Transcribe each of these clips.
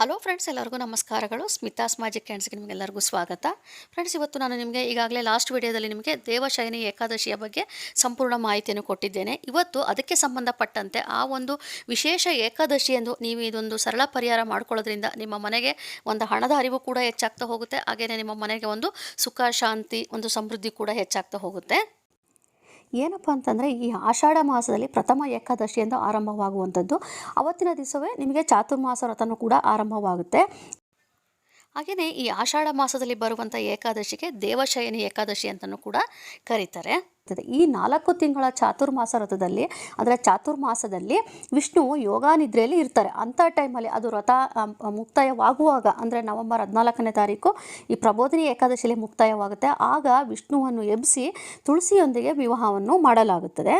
Hello friends, ಎಲ್ಲರಿಗೂ ನಮಸ್ಕಾರಗಳು. Smitha's magic ಕ್ಯಾಂಡ್ಸ್ಗೆ ನಿಮಗೆಲ್ಲರಿಗೂ ಸ್ವಾಗತ. ಫ್ರೆಂಡ್ಸ್ ಇವತ್ತು ನಾನು ನಿಮಗೆ ಈಗಾಗಲೇ ಲಾಸ್ಟ್ ವಿಡಿಯೋದಲ್ಲಿ ನಿಮಗೆ ದೇವಶಯನಿ ಏಕಾದಶಿಯ ಬಗ್ಗೆ ಸಂಪೂರ್ಣ ಮಾಹಿತಿಯನ್ನು ಕೊಟ್ಟಿದ್ದೇನೆ. ಇವತ್ತು ಅದಕ್ಕೆ ಸಂಬಂಧಪಟ್ಟಂತೆ ಆ ಒಂದು ವಿಶೇಷ ಏಕಾದಶಿ ಎಂದು ನೀವು ಇದೊಂದು ಸರಳ ಪರಿಹಾರ ಮಾಡ್ಕೊಳ್ಳೋದ್ರಿಂದ ನಿಮ್ಮ ಮನೆಗೆ ಒಂದು ಹಣದ ಅರಿವು ಕೂಡ ಹೆಚ್ಚಾಗ್ತಾ ಹೋಗುತ್ತೆ. ಹಾಗೆಯೇ ನಿಮ್ಮ ಮನೆಗೆ ಒಂದು ಸುಖ, ಶಾಂತಿ, ಒಂದು ಸಮೃದ್ಧಿ ಕೂಡ ಹೆಚ್ಚಾಗ್ತಾ ಹೋಗುತ್ತೆ. ಏನಪ್ಪ ಅಂತಂದರೆ ಈ ಆಷಾಢ ಮಾಸದಲ್ಲಿ ಪ್ರಥಮ ಏಕಾದಶಿಯಿಂದ ಆರಂಭವಾಗುವಂಥದ್ದು. ಅವತ್ತಿನ ದಿವಸವೇ ನಿಮಗೆ ಚಾತುರ್ಮಾಸ ವ್ರತನೂ ಕೂಡ ಆರಂಭವಾಗುತ್ತೆ. ಹಾಗೆಯೇ ಈ ಆಷಾಢ ಮಾಸದಲ್ಲಿ ಬರುವಂಥ ಏಕಾದಶಿಗೆ ದೇವಶಯನಿ ಏಕಾದಶಿ ಅಂತಲೂ ಕೂಡ ಕರೀತಾರೆ. ಈ ನಾಲ್ಕು ತಿಂಗಳ ಚಾತುರ್ಮಾಸ ವ್ರತದಲ್ಲಿ ಅಂದರೆ ಚಾತುರ್ಮಾಸದಲ್ಲಿ ವಿಷ್ಣು ಯೋಗಾನಿದ್ರೆಯಲ್ಲಿ ಇರ್ತಾರೆ. ಅಂಥ ಟೈಮಲ್ಲಿ ಅದು ವ್ರತ ಮುಕ್ತಾಯವಾಗುವಾಗ, ಅಂದರೆ ನವೆಂಬರ್ ಹದಿನಾಲ್ಕನೇ ತಾರೀಕು ಈ ಪ್ರಬೋಧಿನಿ ಏಕಾದಶಿಯಲ್ಲಿ ಮುಕ್ತಾಯವಾಗುತ್ತೆ. ಆಗ ವಿಷ್ಣುವನ್ನು ಎಬ್ಬಿಸಿ ತುಳಸಿಯೊಂದಿಗೆ ವಿವಾಹವನ್ನು ಮಾಡಲಾಗುತ್ತದೆ.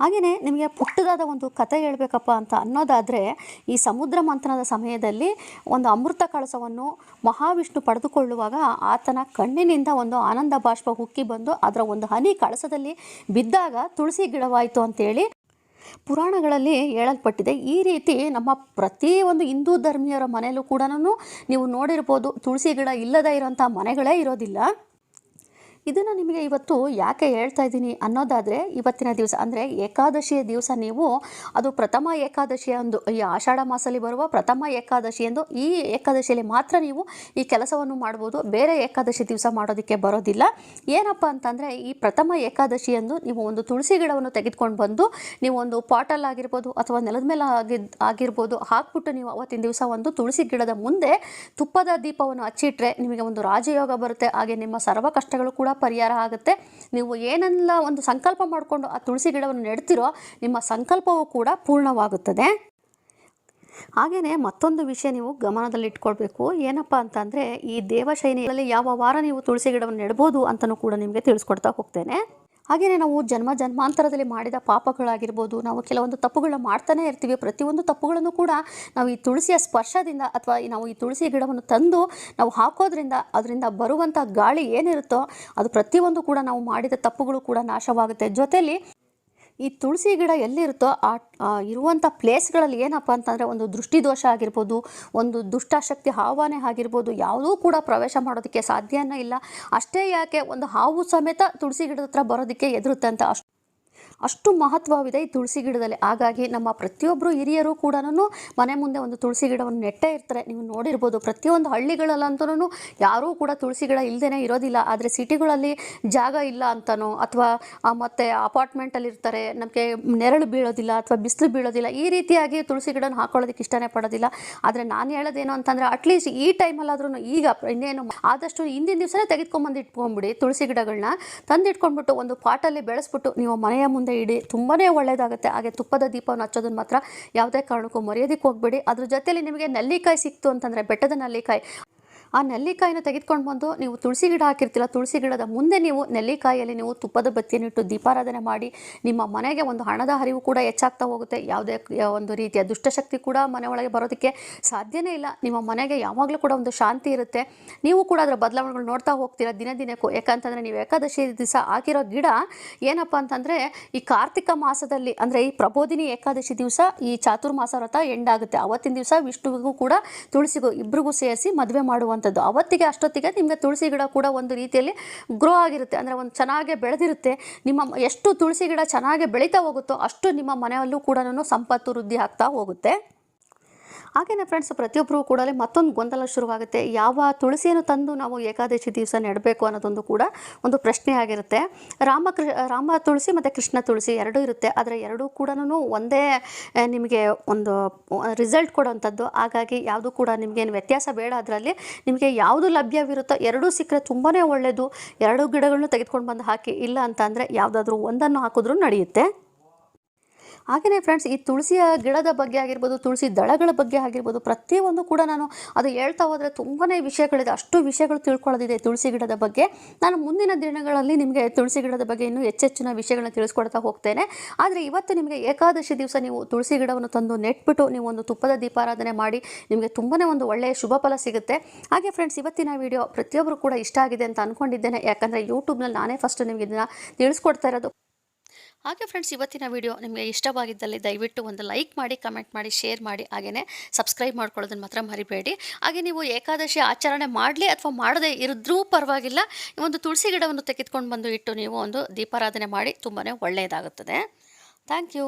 ಹಾಗೆಯೇ ನಿಮಗೆ ಪುಟ್ಟದಾದ ಒಂದು ಕತೆ ಹೇಳಬೇಕಪ್ಪ ಅಂತ ಅನ್ನೋದಾದರೆ, ಈ ಸಮುದ್ರ ಮಂಥನದ ಸಮಯದಲ್ಲಿ ಒಂದು ಅಮೃತ ಕಳಸವನ್ನು ಮಹಾವಿಷ್ಣು ಪಡೆದುಕೊಳ್ಳುವಾಗ ಆತನ ಕಣ್ಣಿನಿಂದ ಒಂದು ಆನಂದ ಬಾಷ್ಪ ಉಕ್ಕಿ ಬಂದು ಅದರ ಒಂದು ಹನಿ ಕಳಸದಲ್ಲಿ ಬಿದ್ದಾಗ ತುಳಸಿ ಗಿಡವಾಯಿತು ಅಂತೇಳಿ ಪುರಾಣಗಳಲ್ಲಿ ಹೇಳಲ್ಪಟ್ಟಿದೆ. ಈ ರೀತಿ ನಮ್ಮ ಪ್ರತಿ ಒಂದು ಹಿಂದೂ ಧರ್ಮೀಯರ ಮನೆಯಲ್ಲೂ ಕೂಡ ನೀವು ನೋಡಿರ್ಬೋದು, ತುಳಸಿ ಗಿಡ ಇಲ್ಲದೇ ಇರೋಂಥ ಮನೆಗಳೇ ಇರೋದಿಲ್ಲ. ಇದನ್ನು ನಿಮಗೆ ಇವತ್ತು ಯಾಕೆ ಹೇಳ್ತಾ ಇದ್ದೀನಿ ಅನ್ನೋದಾದರೆ ಇವತ್ತಿನ ದಿವಸ, ಅಂದರೆ ಏಕಾದಶಿಯ ದಿವಸ ನೀವು, ಅದು ಪ್ರಥಮ ಏಕಾದಶಿಯ ಒಂದು, ಈ ಆಷಾಢ ಮಾಸದಲ್ಲಿ ಬರುವ ಪ್ರಥಮ ಏಕಾದಶಿ ಎಂದು ಈ ಏಕಾದಶಿಯಲ್ಲಿ ಮಾತ್ರ ನೀವು ಈ ಕೆಲಸವನ್ನು ಮಾಡ್ಬೋದು. ಬೇರೆ ಏಕಾದಶಿ ದಿವಸ ಮಾಡೋದಕ್ಕೆ ಬರೋದಿಲ್ಲ. ಏನಪ್ಪ ಅಂತಂದರೆ, ಈ ಪ್ರಥಮ ಏಕಾದಶಿ ಎಂದು ನೀವು ಒಂದು ತುಳಸಿ ಗಿಡವನ್ನು ತೆಗೆದುಕೊಂಡು ಬಂದು, ನೀವು ಒಂದು ಪಾಟಲ್ ಆಗಿರ್ಬೋದು ಅಥವಾ ನೆಲದ ಮೇಲೆ ಆಗಿದ್, ಆಗಿರ್ಬೋದು, ಹಾಕ್ಬಿಟ್ಟು ನೀವು ಅವತ್ತಿನ ದಿವಸ ಒಂದು ತುಳಸಿ ಗಿಡದ ಮುಂದೆ ತುಪ್ಪದ ದೀಪವನ್ನು ಹಚ್ಚಿಟ್ರೆ ನಿಮಗೆ ಒಂದು ರಾಜಯೋಗ ಬರುತ್ತೆ. ಹಾಗೆ ನಿಮ್ಮ ಸರ್ವ ಕಷ್ಟಗಳು ಕೂಡ ಪರಿಹಾರ ಆಗುತ್ತೆ. ನೀವು ಏನೆಲ್ಲ ಒಂದು ಸಂಕಲ್ಪ ಮಾಡಿಕೊಂಡು ಆ ತುಳಸಿ ಗಿಡವನ್ನು ನೆಡ್ತಿರೋ ನಿಮ್ಮ ಸಂಕಲ್ಪವೂ ಕೂಡ ಪೂರ್ಣವಾಗುತ್ತದೆ. ಹಾಗೆಯೇ ಮತ್ತೊಂದು ವಿಷಯ ನೀವು ಗಮನದಲ್ಲಿ ಇಟ್ಕೊಳ್ಬೇಕು. ಏನಪ್ಪ ಅಂತಂದರೆ ಈ ದೇವಶೈನಿಯಲ್ಲಿ ಯಾವ ವಾರ ನೀವು ತುಳಸಿ ಗಿಡವನ್ನು ನೆಡ್ಬೋದು ಅಂತಲೂ ಕೂಡ ನಿಮಗೆ ತಿಳಿಸ್ಕೊಡ್ತಾ ಹೋಗ್ತೇನೆ. ಹಾಗೆಯೇ ನಾವು ಜನ್ಮ ಜನ್ಮಾಂತರದಲ್ಲಿ ಮಾಡಿದ ಪಾಪಗಳಾಗಿರ್ಬೋದು, ನಾವು ಕೆಲವೊಂದು ತಪ್ಪುಗಳನ್ನ ಮಾಡ್ತಾನೆ ಇರ್ತೀವಿ, ಪ್ರತಿಯೊಂದು ತಪ್ಪುಗಳನ್ನು ಕೂಡ ನಾವು ಈ ತುಳಸಿಯ ಸ್ಪರ್ಶದಿಂದ ಅಥವಾ ನಾವು ಈ ತುಳಸಿ ಗಿಡವನ್ನು ತಂದು ನಾವು ಹಾಕೋದ್ರಿಂದ ಅದರಿಂದ ಬರುವಂಥ ಗಾಳಿ ಏನಿರುತ್ತೋ ಅದು ಪ್ರತಿಯೊಂದು ಕೂಡ ನಾವು ಮಾಡಿದ ತಪ್ಪುಗಳು ಕೂಡ ನಾಶವಾಗುತ್ತೆ. ಜೊತೆಯಲ್ಲಿ ಈ ತುಳಸಿ ಗಿಡ ಎಲ್ಲಿರುತ್ತೋ ಆ ಇರುವಂಥ ಪ್ಲೇಸ್ಗಳಲ್ಲಿ ಏನಪ್ಪ ಅಂತಂದರೆ ಒಂದು ದೃಷ್ಟಿದೋಷ ಆಗಿರ್ಬೋದು, ಒಂದು ದುಷ್ಟಾಶಕ್ತಿ ಆಹ್ವಾನೆ ಆಗಿರ್ಬೋದು, ಯಾವುದೂ ಕೂಡ ಪ್ರವೇಶ ಮಾಡೋದಕ್ಕೆ ಸಾಧ್ಯನೇ ಇಲ್ಲ. ಅಷ್ಟೇ ಯಾಕೆ ಒಂದು ಹಾವು ಸಮೇತ ತುಳಸಿ ಗಿಡದ ಹತ್ರ ಬರೋದಕ್ಕೆ ಎದುರುತ್ತೆ ಅಂತ ಅಷ್ಟು ಮಹತ್ವವಿದೆ ಈ ತುಳಸಿ ಗಿಡದಲ್ಲಿ. ಹಾಗಾಗಿ ನಮ್ಮ ಪ್ರತಿಯೊಬ್ಬರು ಹಿರಿಯರು ಕೂಡ ಮನೆ ಮುಂದೆ ಒಂದು ತುಳಸಿ ಗಿಡವನ್ನು ನೆಟ್ಟೇ ಇರ್ತಾರೆ. ನೀವು ನೋಡಿರ್ಬೋದು ಪ್ರತಿಯೊಂದು ಹಳ್ಳಿಗಳಲ್ಲಂತೂ ಯಾರೂ ಕೂಡ ತುಳಸಿ ಗಿಡ ಇಲ್ಲದೇ ಇರೋದಿಲ್ಲ. ಆದರೆ ಸಿಟಿಗಳಲ್ಲಿ ಜಾಗ ಇಲ್ಲ ಅಂತನೋ ಅಥವಾ ಮತ್ತೆ ಅಪಾರ್ಟ್ಮೆಂಟಲ್ಲಿ ಇರ್ತಾರೆ, ನಮಗೆ ನೆರಳು ಬೀಳೋದಿಲ್ಲ ಅಥವಾ ಬಿಸಿಲು ಬೀಳೋದಿಲ್ಲ, ಈ ರೀತಿಯಾಗಿ ತುಳಸಿ ಗಿಡನ ಹಾಕೊಳ್ಳೋದಕ್ಕೆ ಇಷ್ಟನೇ ಪಡೋದಿಲ್ಲ. ಆದರೆ ನಾನು ಹೇಳೋದೇನು ಅಂತಂದರೆ ಅಟ್ಲೀಸ್ಟ್ ಈ ಟೈಮಲ್ಲಾದ್ರೂ ಈಗ ಇನ್ನೇನು ಆದಷ್ಟು ಹಿಂದಿನ ದಿವಸನೇ ತೆಗೆದುಕೊಂಬಂದು ಇಟ್ಕೊಂಡ್ಬಿಡಿ ತುಳಸಿ ಗಿಡಗಳನ್ನ ತಂದಿಟ್ಕೊಂಡ್ಬಿಟ್ಟು ಒಂದು ಪಾಟಲ್ಲಿ ಬೆಳೆಸ್ಬಿಟ್ಟು ನೀವು ಮನೆಯ ಮುಂದೆ ಇಡಿ ತುಂಬಾ ಒಳ್ಳೆಯದಾಗುತ್ತೆ ಹಾಗೆ ತುಪ್ಪದ ದೀಪವನ್ನು ಹಚ್ಚೋದನ್ನ ಮಾತ್ರ ಯಾವುದೇ ಕಾರಣಕ್ಕೂ ಮರೆಯೋದಕ್ಕೆ ಹೋಗ್ಬೇಡಿ. ಅದ್ರ ಜೊತೆಯಲ್ಲಿ ನಿಮಗೆ ನಲ್ಲಿಕಾಯಿ ಸಿಕ್ತು ಅಂತಂದರೆ ಬೆಟ್ಟದ ನೆಲ್ಲಿಕಾಯಿ. ಆ ನೆಲ್ಲಿಕಾಯಿನ ತೆಗೆದುಕೊಂಡು ಬಂದು ನೀವು ತುಳಸಿ ಗಿಡ ಹಾಕಿರ್ತಿಲ್ಲ ತುಳಸಿ ಗಿಡದ ಮುಂದೆ ನೀವು ನೆಲ್ಲಿಕಾಯಿಯಲ್ಲಿ ನೀವು ತುಪ್ಪದ ಬತ್ತಿಯನ್ನಿಟ್ಟು ದೀಪಾರಾಧನೆ ಮಾಡಿ, ನಿಮ್ಮ ಮನೆಗೆ ಒಂದು ಹಣದ ಹರಿವು ಕೂಡ ಹೆಚ್ಚಾಗ್ತಾ ಹೋಗುತ್ತೆ. ಯಾವುದೇ ಒಂದು ರೀತಿಯ ದುಷ್ಟಶಕ್ತಿ ಕೂಡ ಮನೆ ಒಳಗೆ ಬರೋದಕ್ಕೆ ಸಾಧ್ಯನೇ ಇಲ್ಲ. ನಿಮ್ಮ ಮನೆಗೆ ಯಾವಾಗಲೂ ಕೂಡ ಒಂದು ಶಾಂತಿ ಇರುತ್ತೆ. ನೀವು ಕೂಡ ಅದರ ಬದಲಾವಣೆಗಳು ನೋಡ್ತಾ ಹೋಗ್ತೀರಾ ದಿನ ದಿನಕ್ಕೂ ಯಾಕಂತಂದರೆ ನೀವು ಏಕಾದಶಿ ದಿವಸ ಹಾಕಿರೋ ಗಿಡ ಏನಪ್ಪ ಅಂತಂದರೆ ಈ ಕಾರ್ತಿಕ ಮಾಸದಲ್ಲಿ, ಅಂದರೆ ಈ ಪ್ರಬೋಧಿನಿ ಏಕಾದಶಿ ದಿವಸ ಈ ಚಾತುರ್ಮಾಸ ವ್ರತ ಎಂಡ್ ಆಗುತ್ತೆ. ಅವತ್ತಿನ ದಿವಸ ವಿಷ್ಣುವಿಗೂ ಕೂಡ ತುಳಸಿಗೂ ಇಬ್ಬರಿಗೂ ಸೇರಿಸಿ ಮದುವೆ ಮಾಡುವಂಥದ್ದು. ಅವತ್ತಿಗೆ ಅಷ್ಟೊತ್ತಿಗೆ ನಿಮಗೆ ತುಳಸಿ ಗಿಡ ಕೂಡ ಒಂದು ರೀತಿಯಲ್ಲಿ ಗ್ರೋ ಆಗಿರುತ್ತೆ. ಅಂದರೆ ಒಂದು ಚೆನ್ನಾಗಿ ಬೆಳೆದಿರುತ್ತೆ. ನಿಮ್ಮ ಎಷ್ಟು ತುಳಸಿ ಗಿಡ ಚೆನ್ನಾಗಿ ಬೆಳೀತಾ ಹೋಗುತ್ತೋ ಅಷ್ಟು ನಿಮ್ಮ ಮನೆಯಲ್ಲೂ ಕೂಡ ಸಂಪತ್ತು ವೃದ್ಧಿ ಆಗ್ತಾ ಹೋಗುತ್ತೆ. ಹಾಗೆಯೇ ಫ್ರೆಂಡ್ಸ್ ಪ್ರತಿಯೊಬ್ಬರು ಕೂಡ ಮತ್ತೊಂದು ಗೊಂದಲ ಶುರುವಾಗುತ್ತೆ. ಯಾವ ತುಳಸಿಯನ್ನು ತಂದು ನಾವು ಏಕಾದಶಿ ದಿವಸ ನೆಡಬೇಕು ಅನ್ನೋದೊಂದು ಕೂಡ ಒಂದು ಪ್ರಶ್ನೆ ಆಗಿರುತ್ತೆ. ರಾಮ ಕೃ, ರಾಮ ತುಳಸಿ ಮತ್ತು ಕೃಷ್ಣ ತುಳಸಿ ಎರಡೂ ಇರುತ್ತೆ. ಆದರೆ ಎರಡೂ ಕೂಡ ಒಂದೇ ನಿಮಗೆ ಒಂದು ರಿಸಲ್ಟ್ ಕೊಡೋವಂಥದ್ದು ಹಾಗಾಗಿ ಯಾವುದು ಕೂಡ ನಿಮಗೇನು ವ್ಯತ್ಯಾಸ ಬೇಡ. ಅದರಲ್ಲಿ ನಿಮಗೆ ಯಾವುದು ಲಭ್ಯವಿರುತ್ತೋ ಎರಡೂ ಸಿಕ್ಕರೆ ತುಂಬಾ ಒಳ್ಳೆಯದು ಎರಡೂ ಗಿಡಗಳನ್ನು ತೆಗೆದುಕೊಂಡು ಬಂದು ಹಾಕಿ. ಇಲ್ಲ ಅಂತ ಅಂದರೆ ಯಾವುದಾದ್ರೂ ಒಂದನ್ನು ಹಾಕಿದ್ರೂ ನಡೆಯುತ್ತೆ. ಹಾಗೆಯೇ ಫ್ರೆಂಡ್ಸ್ ಈ ತುಳಸಿಯ ಗಿಡದ ಬಗ್ಗೆ ಆಗಿರ್ಬೋದು, ತುಳಸಿ ದಳಗಳ ಬಗ್ಗೆ ಆಗಿರ್ಬೋದು, ಪ್ರತಿಯೊಂದು ಕೂಡ ನಾನು ಅದು ಹೇಳ್ತಾ ಹೋದರೆ ತುಂಬಾ ವಿಷಯಗಳಿದೆ. ಅಷ್ಟು ವಿಷಯಗಳು ತಿಳ್ಕೊಳ್ಳೋದಿದೆ ತುಳಸಿ ಗಿಡದ ಬಗ್ಗೆ. ನಾನು ಮುಂದಿನ ದಿನಗಳಲ್ಲಿ ನಿಮಗೆ ತುಳಸಿ ಗಿಡದ ಬಗ್ಗೆ ಇನ್ನೂ ಹೆಚ್ಚೆಚ್ಚಿನ ವಿಷಯಗಳನ್ನ ತಿಳಿಸ್ಕೊಡ್ತಾ ಹೋಗ್ತೇನೆ. ಆದರೆ ಇವತ್ತು ನಿಮಗೆ ಏಕಾದಶಿ ದಿವಸ ನೀವು ತುಳಸಿ ಗಿಡವನ್ನು ತಂದು ನೆಟ್ಬಿಟ್ಟು ನೀವು ಒಂದು ತುಪ್ಪದ ದೀಪಾರಾಧನೆ ಮಾಡಿ ನಿಮಗೆ ತುಂಬಾ ಒಂದು ಒಳ್ಳೆಯ ಶುಭ ಫಲ ಸಿಗುತ್ತೆ. ಹಾಗೆ ಫ್ರೆಂಡ್ಸ್ ಇವತ್ತಿನ ವಿಡಿಯೋ ಪ್ರತಿಯೊಬ್ಬರು ಕೂಡ ಇಷ್ಟ ಆಗಿದೆ ಅಂತ ಅಂದ್ಕೊಂಡಿದ್ದೇನೆ ಯಾಕಂದರೆ ಯೂಟ್ಯೂಬ್ನಲ್ಲಿ ನಾನೇ ಫಸ್ಟ್ ನಿಮಗೆ ಇದನ್ನು ತಿಳಿಸ್ಕೊಡ್ತಾ ಇರೋದು. ಹಾಗೆ ಫ್ರೆಂಡ್ಸ್ ಇವತ್ತಿನ ವಿಡಿಯೋ ನಿಮಗೆ ಇಷ್ಟವಾಗಿದ್ದಲ್ಲಿ ದಯವಿಟ್ಟು ಒಂದು ಲೈಕ್ ಮಾಡಿ ಕಮೆಂಟ್ ಮಾಡಿ ಶೇರ್ ಮಾಡಿ ಹಾಗೆಯೇ ಸಬ್ಸ್ಕ್ರೈಬ್ ಮಾಡ್ಕೊಳ್ಳೋದನ್ನು ಮಾತ್ರ ಮರಿಬೇಡಿ. ಹಾಗೆ ನೀವು ಏಕಾದಶಿ ಆಚರಣೆ ಮಾಡಲಿ ಅಥವಾ ಮಾಡದೇ ಇರಿದ್ರೂ ಪರವಾಗಿಲ್ಲ. ಈ ಒಂದು ತುಳಸಿ ಗಿಡವನ್ನು ತೆಗೆದುಕೊಂಡು ಬಂದು ಇಟ್ಟು ನೀವು ಒಂದು ದೀಪಾರಾಧನೆ ಮಾಡಿ ತುಂಬಾ ಒಳ್ಳೆಯದಾಗುತ್ತದೆ. Thank you